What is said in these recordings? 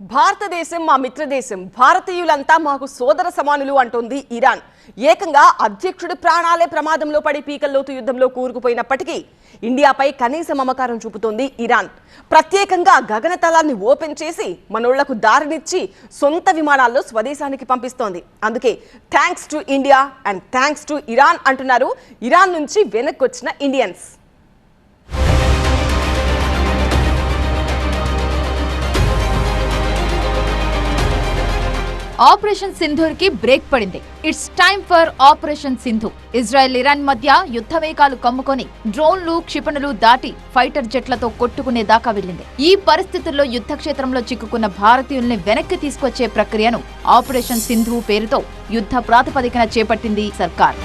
భారతదేశం మా మిత్రదేశం భారతీయులంతా మాకు సోదర సమానులు అంటోంది ఇరాన్. ఏకంగా అధ్యక్షుడి ప్రాణాలే ప్రమాదంలో పడి పీకల్లోతు యుద్ధంలో కూరుకుపోయినప్పటికీ ఇండియాపై కనీస మమకారం చూపుతోంది ఇరాన్. ప్రత్యేకంగా గగనతలాన్ని ఓపెన్ చేసి మనోళ్ళకు దారినిచ్చి సొంత విమానాల్లో స్వదేశానికి పంపిస్తోంది. అందుకే thanks to India and thanks to Iran అంటున్నారు. ఇరాన్ నుంచి వెనక్కి వచ్చిన ఇండియన్స్. ఆపరేషన్ సింధూర్కి బ్రేక్ పడింది. It's time for operation Sindhu. Israel Iran మధ్య యుద్ధ వేగాలు కమ్ముకొని డ్రోన్లు క్షిపణులు దాటి ఫైటర్ జెట్లతో కొట్టుకునే దాకా వెళ్ళింది. ఈ పరిస్థితుల్లో యుద్ధ క్షేత్రంలో చిక్కుకున్న భారతీయుల్ని వెనక్కి తీసుకొచ్చే ప్రక్రియను ఆపరేషన్ సింధు పేరుతో యుద్ధ ప్రాతిపదికన చేపట్టింది సర్కార్.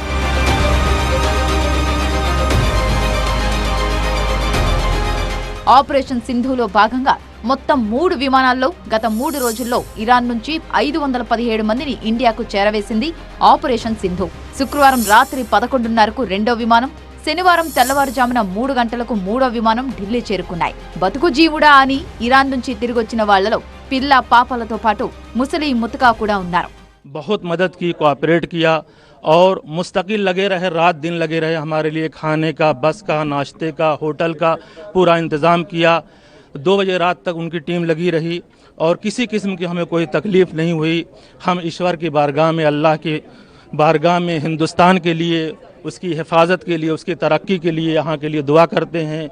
ఆపరేషన్ సింధులో భాగంగా మొత్తం మూడు విమానాల్లో గత మూడు రోజుల్లో ఇరాన్ నుంచి ఐదు వందల పదిహేడు మందిని ఇండియాకు చేరవేసింది ఆపరేషన్ సింధు. శుక్రవారం రాత్రి పదకొండున్నరకు రెండో విమానం శనివారం తెల్లవారుజామున మూడు గంటలకు మూడో విమానం ఢిల్లీ చేరుకున్నాయి. బతుకు జీవుడా అని ఇరాన్ నుంచి తిరిగొచ్చిన వాళ్ళలో పిల్ల పాపలతో పాటు ముసలి ముతకా కూడా ఉన్నారు. بہت مدد کی کوآپریٹ کیا اور مستقل لگے رہے، رات دن لگے رہے ہمارے لیے کھانے کا، بس کا، ناشتے کا، ہوٹل کا پورا انتظام کیا۔ دو بجے رات تک ان کی ٹیم لگی رہی اور کسی قسم کی ہمیں کوئی تکلیف نہیں ہوئی۔ ہم ایشور کی بارگاہ میں، اللہ کی بارگاہ میں، ہندوستان کے لیے، اس کی حفاظت کے لیے، اس کی ترقی کے لیے یہاں کے لیے دعا کرتے ہیں۔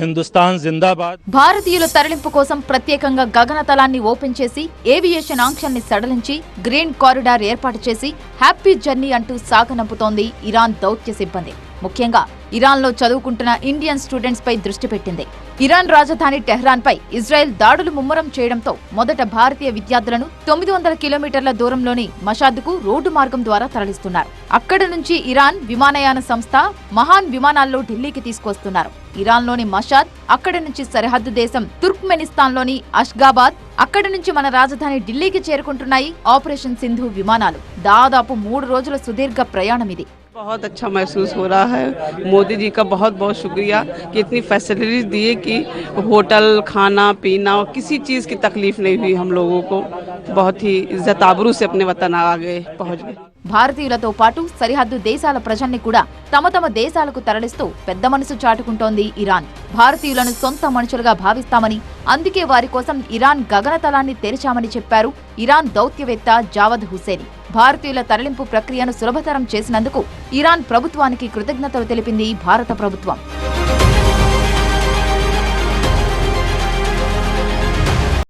హిందుస్థాన్ జిందాబాద్. భారతీయుల తరలింపు కోసం ప్రత్యేకంగా గగనతలాన్ని ఓపెన్ చేసి ఏవియేషన్ ఆంక్షల్ని సడలించి గ్రీన్ కారిడార్ ఏర్పాటు చేసి హ్యాపీ జర్నీ అంటూ సాగనంపుతోంది ఇరాన్ దౌత్య సిబ్బంది. ముఖ్యంగా ఇరాన్లో చదువుకుంటున్న ఇండియన్ స్టూడెంట్స్ పై దృష్టి పెట్టింది. ఇరాన్ రాజధాని టెహ్రాన్ పై ఇజ్రాయెల్ దాడులు ముమ్మరం చేయడంతో మొదట భారతీయ విద్యార్థులను తొమ్మిది వందల కిలోమీటర్ల దూరంలోని మషాద్కు రోడ్డు మార్గం ద్వారా తరలిస్తున్నారు. అక్కడి నుంచి ఇరాన్ విమానయాన సంస్థ మహాన్ విమానాల్లో ఢిల్లీకి తీసుకొస్తున్నారు. ఇరాన్లోని మషాద్ అక్కడి నుంచి సరిహద్దు దేశం తుర్క్మెనిస్తాన్లోని అష్గాబాద్ అక్కడి నుంచి మన రాజధాని ఢిల్లీకి చేరుకుంటున్నాయి ఆపరేషన్ సింధు విమానాలు దాదాపు మూడు రోజుల సుదీర్ఘ ప్రయాణం ఇది बहुत अच्छा महसूस हो रहा है मोदी जी का बहुत बहुत शुक्रिया कि इतनी फैसिलिटीज दिए कि होटल खाना पीना और किसी चीज़ की तकलीफ नहीं हुई हम लोगों को बहुत ही इज्जत आबरू से अपने वतन आ गए पहुंच गए భారతీయులతో పాటు సరిహద్దు దేశాల ప్రజల్ని కూడా తమ తమ దేశాలకు తరలిస్తూ పెద్ద మనసు చాటుకుంటోంది ఇరాన్. భారతీయులను సొంత మనుషులుగా భావిస్తామని అందుకే వారి కోసం ఇరాన్ గగనతలాన్ని తెరిచామని చెప్పారు ఇరాన్ దౌత్యవేత్త జావద్ హుసేని. భారతీయుల తరలింపు ప్రక్రియను సులభతరం చేసినందుకు ఇరాన్ ప్రభుత్వానికి కృతజ్ఞతలు తెలిపింది భారత ప్రభుత్వం.